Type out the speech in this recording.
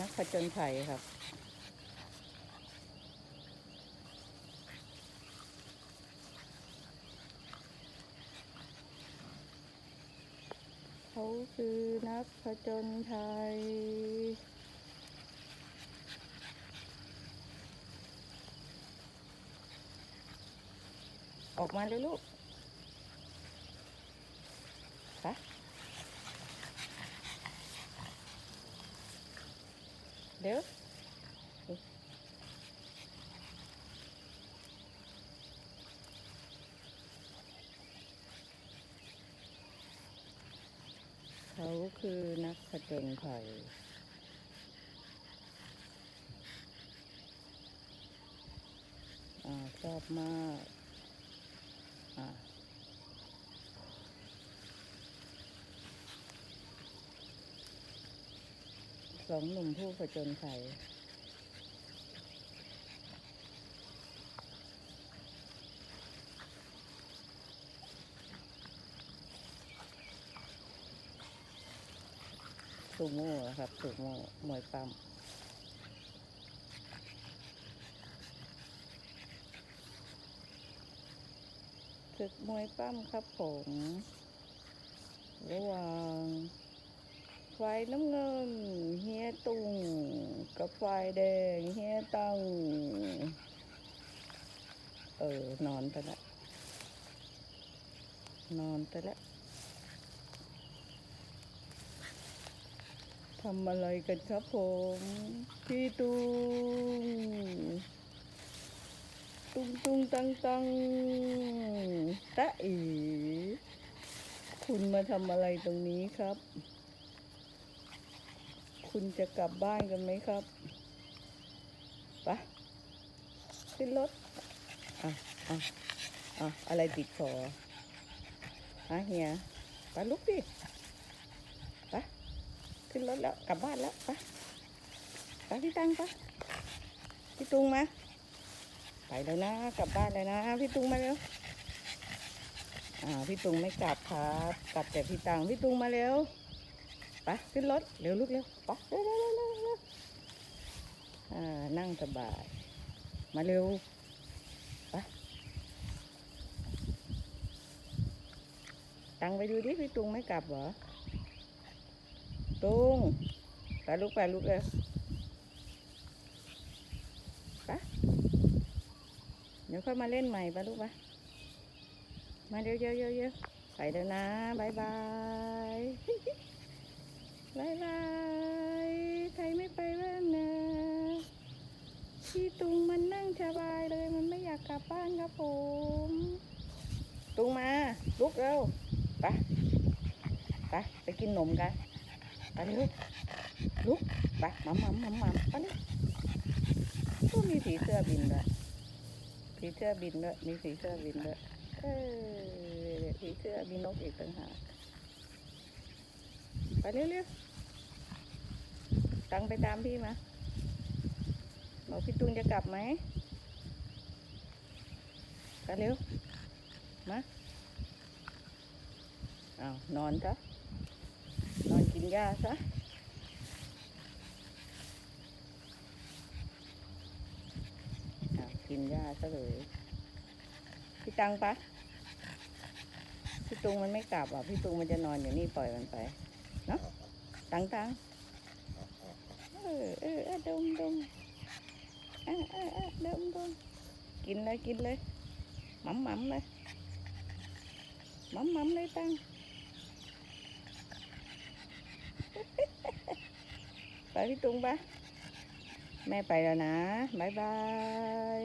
นักผจญภัยครับ เขาคือนักผจญภัยออกมาเลยลูกไป เดี๋ยวเขาคือนักผจญภัยอ่าชอบมากอ่า สองหนุ่มผู้ผจญภัยสูโม่อะครับสูโม่มวยปั้มศึกมวยปั้มครับผมระหว่าง ฝ่ายน้ำเงินเฮียตุงกับฝ่ายแดงเฮียตังเออนอนไปละนอนไปละทำอะไรกันครับผมพี่ตุงตุงตุงตังตังตะอีคุณมาทำอะไรตรงนี้ครับ คุณจะกลับบ้านกันไหมครับไปะขึ้นรถอะอะอะอะไรติดคอฮะเฮียไปลุกดิไปขึ้นรถแล้วกลับบ้านแล้วไปไปพี่ตังไปพี่ตุงมาไปแล้วนะ กลับบ้านเลยนะ พี่ตุงมาเร็วอ่าพี่ตุงไม่กลับครับ กลับแต่พี่ตังพี่ตุงมาเร็ว ไปขึ้นรถเร็วลูกเร็วไปเร็วเร็วเร็วเร็วเร็วอ่านั่งสบาย มาเร็วไปตังไปดูดิพี่ตุงไม่กลับเหรอตุงไปลูกไปลูกเร็วไปเดี๋ยวค่อยมาเล่นใหม่ปะลูกปะมาเดี๋ยวเดี๋ยวเดี๋ยวเดี๋ยวไปแล้วนะบายบาย บายบายใครไม่ไปบ้างนะพี่ตุงมันนั่งสบายเลยมันไม่อยากกลับบ้านครับผม ตุงมาลุกเร็วไปไปไปกินนมกันไปเร็วลุกไปหมัมหมัมหมัมหมัมไปเลยก็มีผีเสื้อบินด้วยผีเสื้อบินด้วยมีผีเสื้อบินด้วยเออผีเสื้อมีนกอีกต่างหาก ไปเร็วๆตังไปตามพี่มาบอกพี่ตุงจะกลับไหมไปเร็ว มาเอานอนซะนอนกินยาซะอ้าวกินหญ้าซะเลยพี่ตังปะพี่ตุงมันไม่กลับอะพี่ตุงมันจะนอนอยู่นี่ปล่อยมันไป เนาะตังตังเออเออเออดมดมเออเออเออดมดมกินเลยกินเลยหมั่มหมั่มเลยหมั่มหมั่มเลยตังไปพี่ตุงปะแม่ไปแล้วนะบายบาย